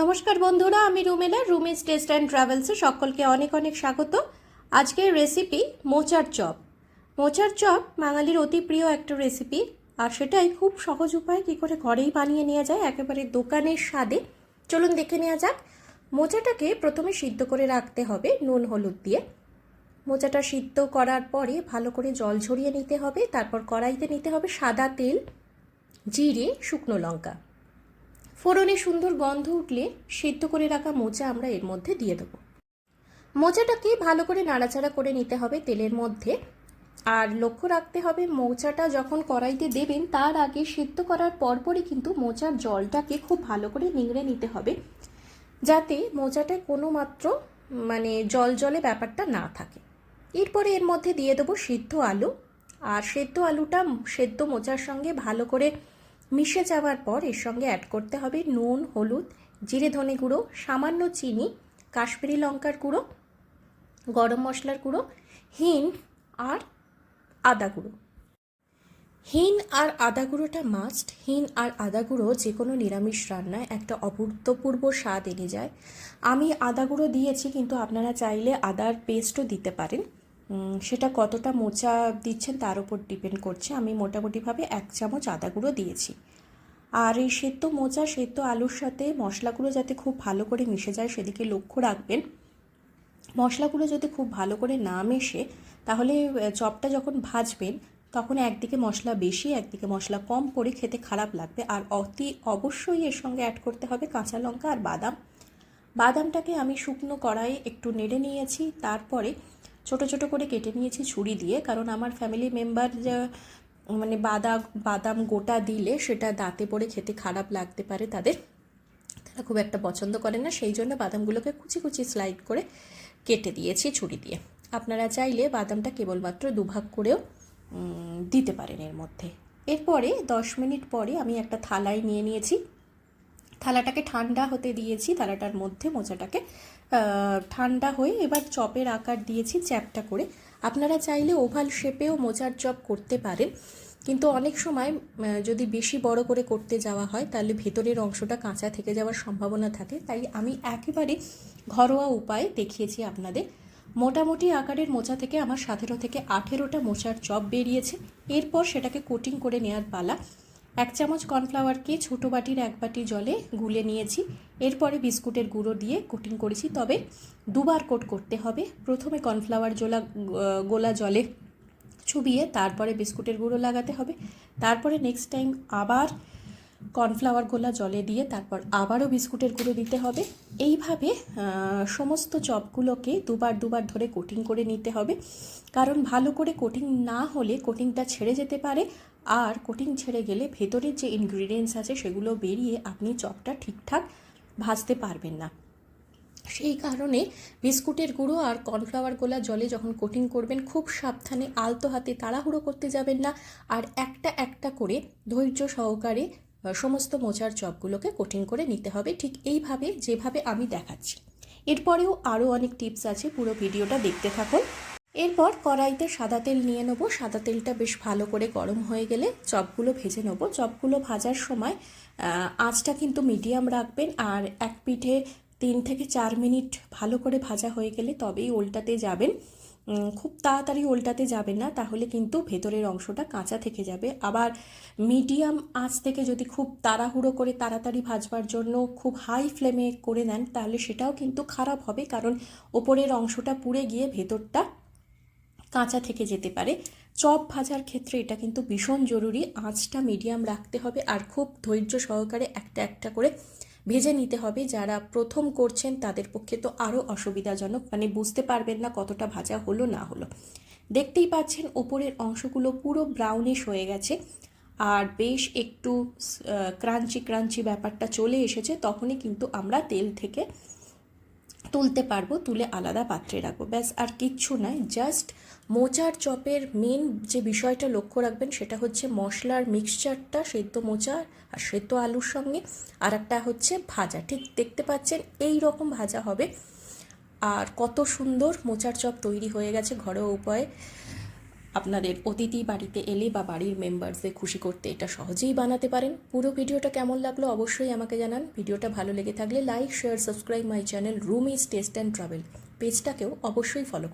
নমস্কার বন্ধুরা, আমি রুমেলা রুমিস টেস্ট অ্যান্ড ট্রাভেলসে সকলকে অনেক অনেক স্বাগত। আজকের রেসিপি মোচার চপ। মোচার চপ বাঙালির অতি প্রিয় একটা রেসিপি আর সেটাই খুব সহজ উপায় কী করে ঘরেই বানিয়ে নেওয়া যায়, একেবারে দোকানের স্বাদে। চলুন দেখে নেওয়া যাক। মোচাটাকে প্রথমে সিদ্ধ করে রাখতে হবে নুন, হলুদ দিয়ে। মোচাটা সিদ্ধ করার পরে ভালো করে জল ঝরিয়ে নিতে হবে, তারপর কড়াইতে নিতে হবে সাদা তেল, জিরে, শুকনো লঙ্কা। ফোড়নে সুন্দর গন্ধ উঠলে সিদ্ধ করে রাখা মোচা আমরা এর মধ্যে দিয়ে দেবো। মোচাটাকে ভালো করে নাড়াচাড়া করে নিতে হবে তেলের মধ্যে। আর লক্ষ্য রাখতে হবে মোচাটা যখন কড়াইতে দেবেন, তার আগে সিদ্ধ করার পরপরই কিন্তু মোচার জলটাকে খুব ভালো করে নিংড়ে নিতে হবে। যাতে মোচাটায় কোনো মাত্র মানে জল জলে ব্যাপারটা না থাকে। এরপরে এর মধ্যে দিয়ে দেবো সিদ্ধ আলু। আর সেদ্ধ আলুটা, সেদ্ধ মোচার সঙ্গে ভালো করে মিশে যাওয়ার পর এর সঙ্গে অ্যাড করতে হবে নুন, হলুদ, জিরে ধনে গুঁড়ো, সামান্য চিনি, কাশ্মীরি লঙ্কার গুঁড়ো, গরম মশলার গুঁড়ো, হিং আর আদা গুঁড়ো। হিন আর আদা গুঁড়োটা মাস্ট হিন আর আদা গুঁড়ো যে কোনো নিরামিষ রান্নায় একটা অভূতপূর্ব স্বাদ এনে যায়। আমি আদা গুঁড়ো দিয়েছি, কিন্তু আপনারা চাইলে আদার পেস্টও দিতে পারেন। সেটা কতটা মোচা দিচ্ছেন তার উপর ডিপেন্ড করছে। আমি মোটামুটিভাবে এক চামচ আদা গুঁড়ো দিয়েছি। আর এই সেদ্ধ মোচা, সেদ্ধ আলুর সাথে মশলাগুলো যাতে খুব ভালো করে মিশে যায় সেদিকে লক্ষ্য রাখবেন। মশলাগুলো যদি খুব ভালো করে না মেশে, তাহলে চপটা যখন ভাজবেন, তখন একদিকে মশলা বেশি, একদিকে মশলা কম পড়ে খেতে খারাপ লাগবে। আর অতি অবশ্যই এর সঙ্গে অ্যাড করতে হবে কাঁচা লঙ্কা আর বাদাম। বাদামটাকে আমি শুকনো কড়াইয়ে একটু নেড়ে নিয়েছি। তারপরে ছোট ছোট করে কেটে নিয়েছি ছুরি দিয়ে। কারণ আমার ফ্যামিলি মেম্বার মানে বাদাম বাদাম গোটা দিলে সেটা দাঁতে পড়ে খেতে খারাপ লাগতে পারে তাদের। তারা খুব একটা পছন্দ করেন না, সেই জন্য বাদামগুলোকে কুচি কুচি স্লাইড করে কেটে দিয়েছি ছুরি দিয়ে। আপনারা চাইলে বাদামটা কেবলমাত্র দুভাগ করেও দিতে পারেন এর মধ্যে। এরপরে দশ মিনিট পরে আমি একটা থালায় নিয়ে নিয়েছি। থালাটাকে ঠান্ডা হতে দিয়েছি, থালাটার মধ্যে মোচাটাকে ঠান্ডা হয়ে এবার চপের আকার দিয়েছি চ্যাপটা করে। আপনারা চাইলে ওভাল শেপেও মোচার চপ করতে পারেন, কিন্তু অনেক সময় যদি বেশি বড় করে করতে যাওয়া হয়, তাহলে ভেতরের অংশটা কাঁচা থেকে যাওয়ার সম্ভাবনা থাকে। তাই আমি একেবারে ঘরোয়া উপায় দেখিয়েছি আপনাদের। মোটামুটি আকারের মোচা থেকে আমার সতেরো থেকে আঠেরোটা মোচার চপ বেরিয়েছে। এরপর সেটাকে কোটিং করে নেওয়ার পালা। এক চামচ কর্নফ্লাওয়ারকে ছোটো বাটির এক বাটি জলে গুলে নিয়েছি। এরপরে বিস্কুটের গুঁড়ো দিয়ে কোটিং করেছি। তবে দুবার কোট করতে হবে। প্রথমে কর্নফ্লাওয়ার জোলা গোলা জলে ছুবিয়ে তারপরে বিস্কুটের গুঁড়ো লাগাতে হবে। তারপরে নেক্সট টাইম আবার কর্নফ্লাওয়ার গোলা জলে দিয়ে তারপর আবারও বিস্কুটের গুঁড়ো দিতে হবে। এইভাবে সমস্ত চপগুলোকে দুবার দুবার ধরে কোটিং করে নিতে হবে। কারণ ভালো করে কোটিং না হলে কোটিংটা ছেড়ে যেতে পারে। আর কোটিং ছেড়ে গেলে ভেতরের যে ইনগ্রিডিয়েন্টস আছে সেগুলো বেরিয়ে আপনি চপটা ঠিকঠাক ভাজতে পারবেন না। সেই কারণে বিস্কুটের গুঁড়ো আর কর্নফ্লাওয়ার গোলা জলে যখন কোটিং করবেন, খুব সাবধানে আলতো হাতে তাড়াহুড়ো করতে যাবেন না। আর একটা একটা করে ধৈর্য সহকারে সমস্ত মোচার চপগুলোকে কঠিন করে নিতে হবে ঠিক এইভাবে যেভাবে আমি দেখাচ্ছি। এরপরেও আরও অনেক টিপস আছে, পুরো ভিডিওটা দেখতে থাকুন। এরপর কড়াইতে সাদা তেল নিয়ে নেব। সাদা তেলটা বেশ ভালো করে গরম হয়ে গেলে চপগুলো ভেজে নেব। চপগুলো ভাজার সময় আঁচটা কিন্তু মিডিয়াম রাখবেন আর এক পিঠে তিন থেকে চার মিনিট ভালো করে ভাজা হয়ে গেলে তবেই ওল্টাতে যাবেন। খুব তাড়াতাড়ি ওল্টাতে যাবেন না, তাহলে কিন্তু ভেতরের অংশটা কাঁচা থেকে যাবে। আবার মিডিয়াম আঁচ থেকে যদি খুব তাড়াহুড়ো করে তাড়াতাড়ি ভাজবার জন্য খুব হাই ফ্লেমে করে নেন, তাহলে সেটাও কিন্তু খারাপ হবে, কারণ ওপরের অংশটা পুড়ে গিয়ে ভেতরটা কাঁচা থেকে যেতে পারে। চপ ভাজার ক্ষেত্রে এটা কিন্তু ভীষণ জরুরি, আঁচটা মিডিয়াম রাখতে হবে, আর খুব ধৈর্য সহকারে একটা একটা করে ভেজে নিতে হবে। যারা প্রথম করছেন তাদের পক্ষে তো আরও অসুবিধাজনক। মানে বুঝতে পারবেন না কতটা ভাজা হলো, না হলো। দেখতেই পাচ্ছেন ওপরের অংশগুলো পুরো ব্রাউনিশ হয়ে গেছে। আর বেশ একটু ক্রাঞ্চি ক্রাঞ্চি ব্যাপারটা চলে এসেছে। তখনই কিন্তু আমরা তেল থেকে তুলতে পারব, তুলে আলাদা পাত্রে রাখব। ব্যাস, আর কিচ্ছু নয় জাস্ট মোচার চপের মেন যে বিষয়টা লক্ষ্য রাখবেন সেটা হচ্ছে মশলার মিক্সচারটা সেদ্ধ মোচা আর সেদ্ধ আলুর সঙ্গে, আর একটা হচ্ছে ভাজা। ঠিক দেখতে পাচ্ছেন এই রকম ভাজা হবে। আর কত সুন্দর মোচার চপ তৈরি হয়ে গেছে ঘরোয়া উপায়ে। আপনাদের অতিথি বাড়িতে এলে বা বাড়ির মেম্বারসদের খুশি করতে এটা সহজেই বানাতে পারেন। পুরো ভিডিওটা কেমন লাগল অবশ্যই আমাকে জানান। ভিডিওটা ভালো লেগে থাকলে like share subscribe my channel room is taste and travel পেজটাকেও অবশ্যই ফলো